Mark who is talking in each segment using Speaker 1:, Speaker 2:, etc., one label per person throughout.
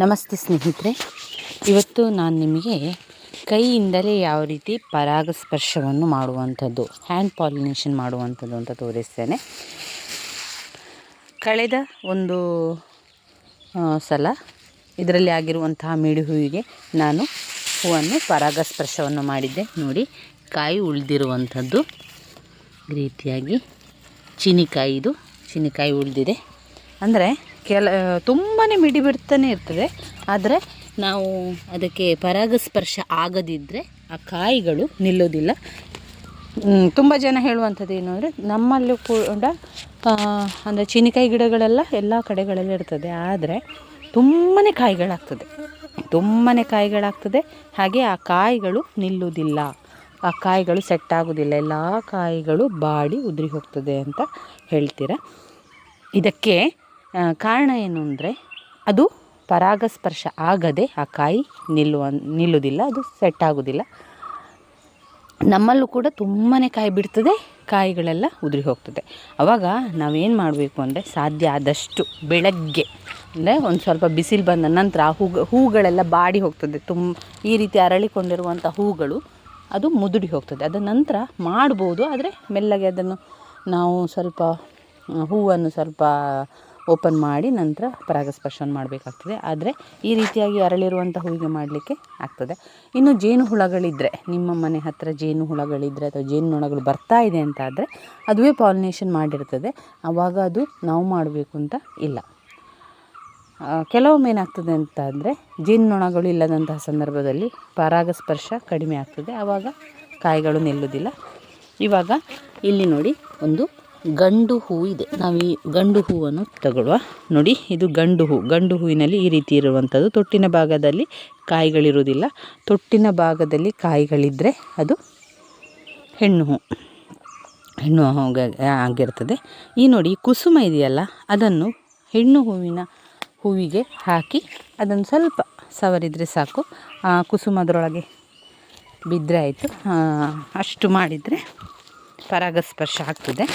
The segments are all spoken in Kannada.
Speaker 1: ನಮಸ್ತೆ ಸ್ನೇಹಿತರೆ. ಇವತ್ತು ನಾನು ನಿಮಗೆ ಕೈಯಿಂದಲೇ ಯಾವ ರೀತಿ ಪರಾಗಸ್ಪರ್ಶವನ್ನು ಮಾಡುವಂಥದ್ದು ಹ್ಯಾಂಡ್ ಪಾಲಿನೇಷನ್ ಮಾಡುವಂಥದ್ದು ಅಂತ ತೋರಿಸ್ತೇನೆ. ಕಳೆದ ಒಂದು ಸಲ ಇದರಲ್ಲಿ ಆಗಿರುವಂತಹ ಮಿಡಿ ಹೂವಿಗೆ ನಾನು ಹೂವನ್ನು ಪರಾಗಸ್ಪರ್ಶವನ್ನು ಮಾಡಿದ್ದೆ. ನೋಡಿ, ಕಾಯಿ ಉಳಿದಿರುವಂಥದ್ದು ರೀತಿಯಾಗಿ ಚೀನಿಕಾಯಿ ಇದು ಚೀನಿಕಾಯಿ ಉಳಿದಿದೆ. ಅಂದರೆ ಕೆಲ ತುಂಬಾ ಮಿಡಿ ಬಿಡ್ತಾನೆ ಇರ್ತದೆ. ಆದರೆ ನಾವು ಅದಕ್ಕೆ ಪರಾಗಸ್ಪರ್ಶ ಆಗದಿದ್ದರೆ ಆ ಕಾಯಿಗಳು ನಿಲ್ಲೋದಿಲ್ಲ. ತುಂಬ ಜನ ಹೇಳುವಂಥದ್ದು ಏನು ಅಂದರೆ ನಮ್ಮಲ್ಲೂ ಕೂಡ ಅಂದರೆ ಚೀನಿಕಾಯಿ ಗಿಡಗಳೆಲ್ಲ ಎಲ್ಲ ಕಡೆಗಳಲ್ಲಿ ಇರ್ತದೆ. ಆದರೆ ತುಂಬಾ ಕಾಯಿಗಳಾಗ್ತದೆ. ತುಂಬಾ ಕಾಯಿಗಳಾಗ್ತದೆ. ಹಾಗೆ ಆ ಕಾಯಿಗಳು ನಿಲ್ಲುವುದಿಲ್ಲ. ಆ ಕಾಯಿಗಳು ಸೆಟ್ ಆಗೋದಿಲ್ಲ ಎಲ್ಲ ಕಾಯಿಗಳು ಬಾಡಿ ಉದುರಿ ಹೋಗ್ತದೆ ಅಂತ ಹೇಳ್ತೀರ. ಇದಕ್ಕೆ ಕಾರಣ ಏನು ಅಂದರೆ ಅದು ಪರಾಗಸ್ಪರ್ಶ ಆಗದೆ ಆ ಕಾಯಿ ನಿಲ್ಲುವ ನಿಲ್ಲುವುದಿಲ್ಲ ಅದು ಸೆಟ್ ಆಗೋದಿಲ್ಲ. ನಮ್ಮಲ್ಲೂ ಕೂಡ ತುಂಬಾ ಕಾಯಿ ಬಿಡ್ತದೆ, ಕಾಯಿಗಳೆಲ್ಲ ಉದುರಿ ಹೋಗ್ತದೆ. ಆವಾಗ ನಾವೇನು ಮಾಡಬೇಕು ಅಂದರೆ ಸಾಧ್ಯ ಆದಷ್ಟು ಬೆಳಗ್ಗೆ, ಅಂದರೆ ಒಂದು ಸ್ವಲ್ಪ ಬಿಸಿಲು ಬಂದ ನಂತರ ಆ ಹೂಗಳೆಲ್ಲ ಬಾಡಿ ಹೋಗ್ತದೆ. ತುಂಬ ಈ ರೀತಿ ಅರಳಿಕೊಂಡಿರುವಂಥ ಹೂಗಳು ಅದು ಮುದುಡಿ ಹೋಗ್ತದೆ. ಅದ ನಂತರ ಮಾಡ್ಬೋದು, ಆದರೆ ಮೆಲ್ಲಗೆ ಅದನ್ನು ನಾವು ಸ್ವಲ್ಪ, ಹೂವನ್ನು ಸ್ವಲ್ಪ ಓಪನ್ ಮಾಡಿ ನಂತರ ಪರಾಗಸ್ಪರ್ಶವನ್ನು ಮಾಡಬೇಕಾಗ್ತದೆ. ಆದರೆ ಈ ರೀತಿಯಾಗಿ ಅರಳಿರುವಂಥ ಹೂವಿಗೆ ಮಾಡಲಿಕ್ಕೆ ಆಗ್ತದೆ. ಇನ್ನು ಜೇನು ಹುಳಗಳಿದ್ದರೆ ನಿಮ್ಮ ಮನೆ ಹತ್ತಿರ ಜೇನು ಹುಳಗಳಿದ್ದರೆ ಅಥವಾ ಜೇನುನೊಣಗಳು ಬರ್ತಾ ಇದೆ ಅಂತ ಆದರೆ ಅದುವೇ ಪಾಲಿನೇಷನ್ ಮಾಡಿರ್ತದೆ. ಆವಾಗ ಅದು ನಾವು ಮಾಡಬೇಕು ಅಂತ ಇಲ್ಲ. ಕೆಲವೊಮ್ಮೆ ಏನಾಗ್ತದೆ ಅಂತ ಅಂದರೆ ಜೇನುನೊಣಗಳು ಇಲ್ಲದಂತಹ ಸಂದರ್ಭದಲ್ಲಿ ಪರಾಗಸ್ಪರ್ಶ ಕಡಿಮೆ ಆಗ್ತದೆ. ಆವಾಗ ಕಾಯಿಗಳು ನಿಲ್ಲುವುದಿಲ್ಲ ಇವಾಗ ಇಲ್ಲಿ ನೋಡಿ ಒಂದು ಗಂಡು ಹೂ ಇದೆ. ನಾವು ಈ ಗಂಡು ಹೂವನ್ನು ತಗೊಳ್ಳುವ ನೋಡಿ, ಇದು ಗಂಡು ಹೂ. ಗಂಡು ಹೂವಿನಲ್ಲಿ ಈ ರೀತಿ ಇರುವಂಥದ್ದು. ತೊಟ್ಟಿನ ಭಾಗದಲ್ಲಿ ಕಾಯಿಗಳಿರುವುದಿಲ್ಲ. ತೊಟ್ಟಿನ ಭಾಗದಲ್ಲಿ ಕಾಯಿಗಳಿದ್ದರೆ ಅದು ಹೆಣ್ಣು ಹೂ. ಹೆಣ್ಣು ಆಗಿರ್ತದೆ. ಈ ನೋಡಿ ಕುಸುಮ ಇದೆಯಲ್ಲ, ಅದನ್ನು ಹೆಣ್ಣು ಹೂವಿನ ಹೂವಿಗೆ ಹಾಕಿ ಅದನ್ನು ಸ್ವಲ್ಪ ಸವರಿದರೆ ಸಾಕು. ಆ ಕುಸುಮ ಅದರೊಳಗೆ ಬಿದ್ದರೆ ಆಯಿತು ಅಷ್ಟು ಮಾಡಿದರೆ ಪರಾಗಸ್ಪರ್ಶ ಆಗ್ತದೆ.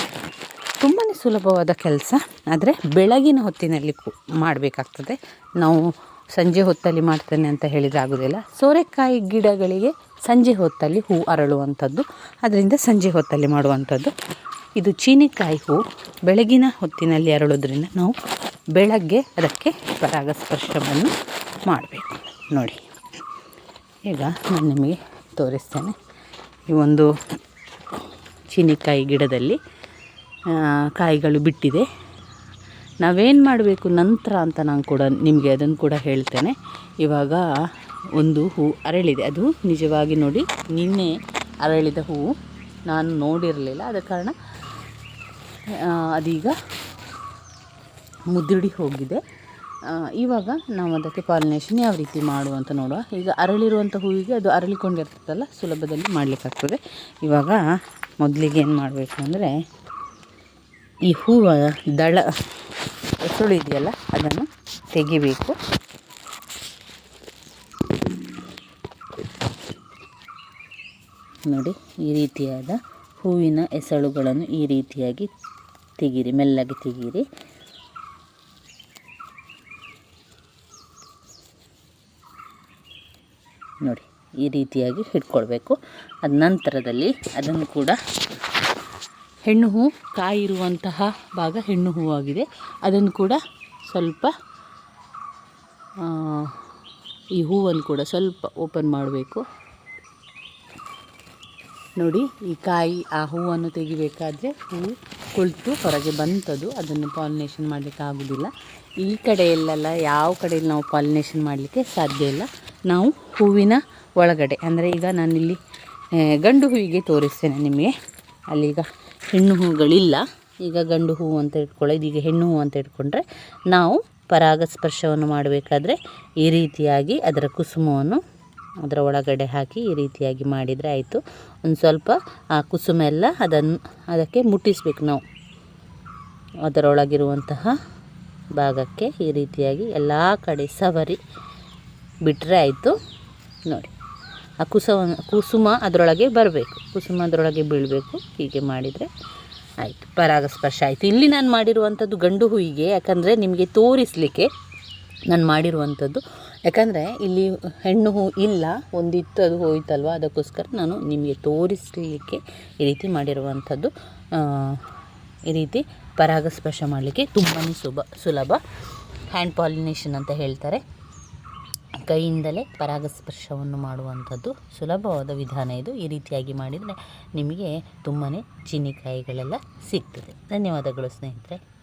Speaker 1: ತುಂಬಾ ಸುಲಭವಾದ ಕೆಲಸ. ಆದರೆ ಬೆಳಗಿನ ಹೊತ್ತಿನಲ್ಲಿ ಮಾಡಬೇಕಾಗ್ತದೆ. ನಾವು ಸಂಜೆ ಹೊತ್ತಲ್ಲಿ ಮಾಡ್ತೇನೆ ಅಂತ ಹೇಳಿದರೆ ಆಗೋದಿಲ್ಲ. ಸೋರೆಕಾಯಿ ಗಿಡಗಳಿಗೆ ಸಂಜೆ ಹೊತ್ತಲ್ಲಿ ಹೂ ಅರಳುವಂಥದ್ದು. ಅದರಿಂದ ಸಂಜೆ ಹೊತ್ತಲ್ಲಿ ಮಾಡುವಂಥದ್ದು. ಇದು ಚೀನಿಕಾಯಿ ಹೂ ಬೆಳಗಿನ ಹೊತ್ತಿನಲ್ಲಿ ಅರಳೋದ್ರಿಂದ ನಾವು ಬೆಳಗ್ಗೆ ಅದಕ್ಕೆ ಪರಾಗಸ್ಪರ್ಶವನ್ನು ಮಾಡಬೇಕು. ನೋಡಿ. ಈಗ ನಾನು ನಿಮಗೆ ತೋರಿಸ್ತೇನೆ. ಈ ಒಂದು ಚೀನಿಕಾಯಿ ಗಿಡದಲ್ಲಿ ಕಾಯಿಗಳು ಬಿಟ್ಟಿದೆ. ನಾವೇನು ಮಾಡಬೇಕು ನಂತರ ಅಂತ ನಾನು ಕೂಡ ನಿಮಗೆ ಅದನ್ನು ಕೂಡ ಹೇಳ್ತೇನೆ. ಇವಾಗ ಒಂದು ಹೂ ಅರಳಿದೆ. ಅದು ನಿಜವಾಗಿ ನೋಡಿ ನಿನ್ನೆ ಅರಳಿದ ಹೂವು ನಾನು ನೋಡಿರಲಿಲ್ಲ. ಆದ ಕಾರಣ ಅದೀಗ ಮುದುಡಿ ಹೋಗಿದೆ. ಇವಾಗ ನಾವು ಅದಕ್ಕೆ ಪಾಲಿನೇಷನ್ ಯಾವ ರೀತಿ ಮಾಡುವಂತ ನೋಡುವ. ಈಗ ಅರಳಿರುವಂಥ ಹೂವಿಗೆ ಅದು ಅರಳಿಕೊಂಡಿರ್ತದಲ್ಲ, ಸುಲಭದಲ್ಲಿ ಮಾಡಲಿಕ್ಕಾಗ್ತದೆ. ಇವಾಗ ಮೊದಲಿಗೆ ಏನು ಮಾಡಬೇಕು ಅಂದರೆ ಈ ಹೂವ ದಳ ಎಸಳು ಇದೆಯಲ್ಲ, ಅದನ್ನು ತೆಗಿಬೇಕು. ನೋಡಿ, ಈ ರೀತಿಯಾದ ಹೂವಿನ ಎಸಳುಗಳನ್ನು ಈ ರೀತಿಯಾಗಿ ತೆಗೀರಿ, ಮೆಲ್ಲಗೆ ತೆಗೀರಿ. ನೋಡಿ, ಈ ರೀತಿಯಾಗಿ ಹಿಡ್ಕೊಳ್ಬೇಕು. ಅದ ನಂತರದಲ್ಲಿ ಅದನ್ನು ಕೂಡ ಹೆಣ್ಣು ಹೂ ಕಾಯಿರುವಂತಹ ಭಾಗ ಹೆಣ್ಣು ಹೂವಾಗಿದೆ ಅದನ್ನು ಕೂಡ ಸ್ವಲ್ಪ ಈ ಹೂವನ್ನು ಕೂಡ ಸ್ವಲ್ಪ ಓಪನ್ ಮಾಡಬೇಕು. ನೋಡಿ, ಈ ಕಾಯಿ ಆ ಹೂವನ್ನು ತೆಗಿಬೇಕಾದ್ರೆ ಹೂವು ಕುಳಿತು ಹೊರಗೆ ಬಂತದು. ಅದನ್ನು ಪಾಲಿನೇಷನ್ ಮಾಡಲಿಕ್ಕೆ ಆಗೋದಿಲ್ಲ. ಈ ಕಡೆಯಲ್ಲೆಲ್ಲ ಯಾವ ಕಡೆಯಲ್ಲಿ ನಾವು ಪಾಲಿನೇಷನ್ ಮಾಡಲಿಕ್ಕೆ ಸಾಧ್ಯ ಇಲ್ಲ. ನಾವು ಹೂವಿನ ಒಳಗಡೆ. ಅಂದರೆ ಈಗ ನಾನಿಲ್ಲಿ ಗಂಡು ಹೂವಿಗೆ ತೋರಿಸ್ತೇನೆ ನಿಮಗೆ. ಅಲ್ಲಿಗ ಹೆಣ್ಣು ಹೂಗಳಿಲ್ಲ. ಈಗ ಗಂಡು ಹೂವು ಅಂತ ಇಟ್ಕೊಳ್ಳೋದು ಇದೀಗ ಹೆಣ್ಣು ಹೂವು ಅಂತ ಇಟ್ಕೊಂಡ್ರೆ ನಾವು ಪರಾಗಸ್ಪರ್ಶವನ್ನು ಮಾಡಬೇಕಾದ್ರೆ ಈ ರೀತಿಯಾಗಿ ಅದರ ಕುಸುಮವನ್ನು ಅದರ ಒಳಗಡೆ ಹಾಕಿ ಈ ರೀತಿಯಾಗಿ ಮಾಡಿದರೆ ಆಯಿತು. ಒಂದು ಸ್ವಲ್ಪ, ಆ ಕುಸುಮ ಎಲ್ಲ ಅದನ್ನು, ಅದಕ್ಕೆ ಮುಟ್ಟಿಸ್ಬೇಕು ನಾವು. ಅದರೊಳಗಿರುವಂತಹ ಭಾಗಕ್ಕೆ ಈ ರೀತಿಯಾಗಿ ಎಲ್ಲ ಕಡೆ ಸವರಿ ಬಿಟ್ಟರೆ ಆಯಿತು. ನೋಡಿ, ಆ ಕುಸವನ್ನು, ಕುಸುಮ ಅದರೊಳಗೆ ಬರಬೇಕು. ಕುಸುಮ ಅದರೊಳಗೆ ಬೀಳಬೇಕು. ಹೀಗೆ ಮಾಡಿದರೆ ಆಯಿತು. ಪರಾಗಸ್ಪರ್ಶ ಆಯಿತು. ಇಲ್ಲಿ ನಾನು ಮಾಡಿರುವಂಥದ್ದು ಗಂಡು ಹೂವಿಗೆ ಯಾಕಂದರೆ ನಿಮಗೆ ತೋರಿಸಲಿಕ್ಕೆ ನಾನು ಮಾಡಿರುವಂಥದ್ದು. ಯಾಕಂದರೆ ಇಲ್ಲಿ ಹೆಣ್ಣು ಹೂ ಇಲ್ಲ, ಒಂದಿತ್ತು ಅದು ಹೋಯ್ತಲ್ವ? ಅದಕ್ಕೋಸ್ಕರ ನಾನು ನಿಮಗೆ ತೋರಿಸಲಿಕ್ಕೆ ಈ ರೀತಿ ಮಾಡಿರುವಂಥದ್ದು. ಈ ರೀತಿ ಪರಾಗಸ್ಪರ್ಶ ಮಾಡಲಿಕ್ಕೆ ತುಂಬಾ ಸುಬ ಸುಲಭ. ಹ್ಯಾಂಡ್ ಪಾಲಿನೇಷನ್ ಅಂತ ಹೇಳ್ತಾರೆ. ಕೈಯಿಂದಲೇ ಪರಾಗಸ್ಪರ್ಶವನ್ನು ಮಾಡುವಂಥದ್ದು ಸುಲಭವಾದ ವಿಧಾನ ಇದು. ಈ ರೀತಿಯಾಗಿ ಮಾಡಿದರೆ ನಿಮಗೆ ತುಂಬಾ ಚೀನಿಕಾಯಿಗಳೆಲ್ಲ ಸಿಗ್ತದೆ. ಧನ್ಯವಾದಗಳು ಸ್ನೇಹಿತರೆ.